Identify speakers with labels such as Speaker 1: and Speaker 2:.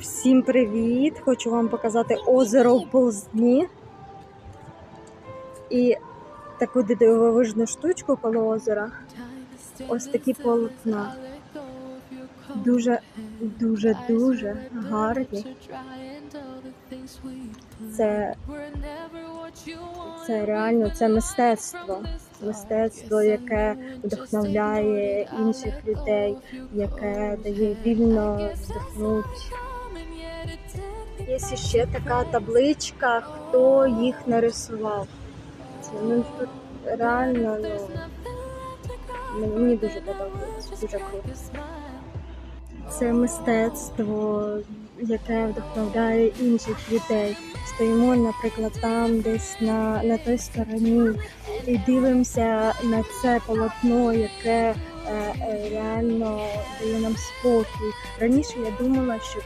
Speaker 1: Всім привіт! Хочу вам показати озеро в Ползні. І таку дивовижну штучку коло озера. Ось такі полотна. Дуже, дуже, дуже гарні. Це, це реально це мистецтво. Мистецтво, яке вдохновляє інших людей, яке дає вільно вздихнути. Є ще така табличка, хто їх нарисував. Це, ну, тут реально ну, мені- дуже подобається, дуже круто. Це мистецтво, яке вдохновляє інших людей. Стоїмо, наприклад, там десь на, на той стороні і дивимося на це полотно, яке е, е, реально дає нам спокій. Раніше я думала, що